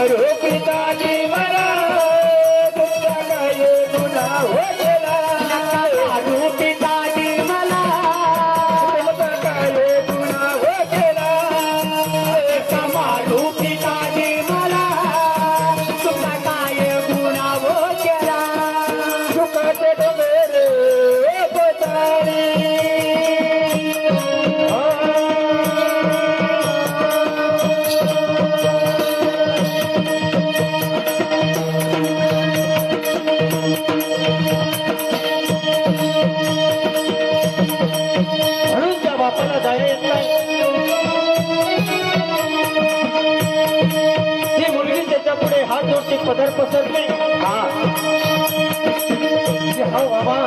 अरुपिता जीवना तुझ्या काय गुन्हा होयला हात जोडते पदर पसरते हा. हवा